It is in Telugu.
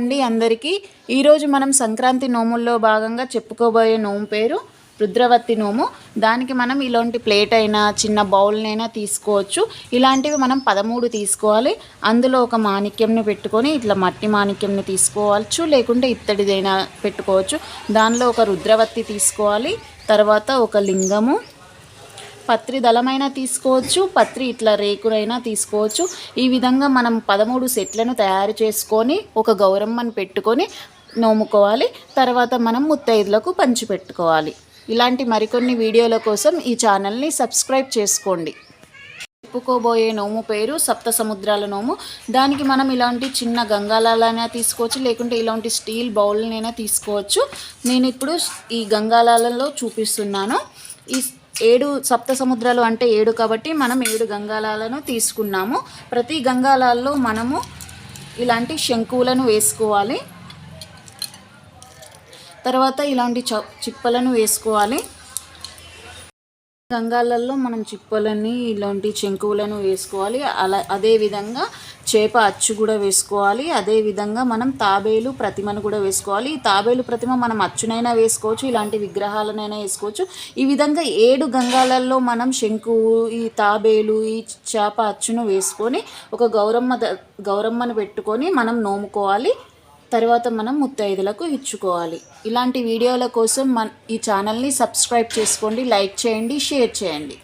అండి అందరికీ. ఈరోజు మనం సంక్రాంతి నోముల్లో భాగంగా చెప్పుకోబోయే నోము పేరు రుద్రవత్తి నోము. దానికి మనం ఇలాంటి ప్లేట్ అయినా చిన్న బౌల్నైనా తీసుకోవచ్చు. ఇలాంటివి మనం పదమూడు తీసుకోవాలి. అందులో ఒక మాణిక్యంని పెట్టుకొని ఇట్లా మట్టి మాణిక్యంని తీసుకోవచ్చు. లేకుంటే ఇత్తడిదైనా పెట్టుకోవచ్చు. దానిలో ఒక రుద్రవత్తి తీసుకోవాలి. తర్వాత ఒక లింగము పత్రి దళమైనా తీసుకోవచ్చు పత్రి ఇట్లా రేకులైనా తీసుకోవచ్చు. ఈ విధంగా మనం పదమూడు సెట్లను తయారు చేసుకొని ఒక గౌరమ్మని పెట్టుకొని నోముకోవాలి. తర్వాత మనం ముత్తైదులకు పంచిపెట్టుకోవాలి. ఇలాంటి మరికొన్ని వీడియోల కోసం ఈ ఛానల్ని సబ్స్క్రైబ్ చేసుకోండి. చెప్పుకోబోయే నోము పేరు సప్త సముద్రాల నోము. దానికి మనం ఇలాంటి చిన్న గంగాలాలైనా తీసుకోవచ్చు లేకుంటే ఇలాంటి స్టీల్ బౌల్నైనా తీసుకోవచ్చు. నేను ఇప్పుడు ఈ గంగాలాలలో చూపిస్తున్నాను. ఈ ఏడు సప్త సముద్రాలు అంటే ఏడు కాబట్టి మనం ఏడు గంగాలాలను తీసుకున్నాము. ప్రతి గంగాలాల్లో మనము ఇలాంటి శంకువులను వేసుకోవాలి. తర్వాత ఇలాంటి చ చిప్పలను వేసుకోవాలి. గంగాలలో మనం చిప్పలని ఇలాంటి శంకువులను వేసుకోవాలి. అలా అదే విధంగా చేప అచ్చు కూడా వేసుకోవాలి. అదే విధంగా మనం తాబేలు ప్రతిమను కూడా వేసుకోవాలి. ఈ తాబేలు ప్రతిమ మనం అచ్చునైనా వేసుకోవచ్చు ఇలాంటి విగ్రహాలనైనా వేసుకోవచ్చు. ఈ విధంగా ఏడు గంగాలలో మనం శంకు ఈ తాబేలు ఈ చేప అచ్చును వేసుకొని ఒక గౌరమ్మ గౌరమ్మను పెట్టుకొని మనం నోముకోవాలి. తర్వాత మనం ముత్తైదులకు ఇచ్చుకోవాలి. ఇలాంటి వీడియోల కోసం మన ఈ ఛానల్ని సబ్స్క్రైబ్ చేసుకోండి లైక్ చేయండి షేర్ చేయండి.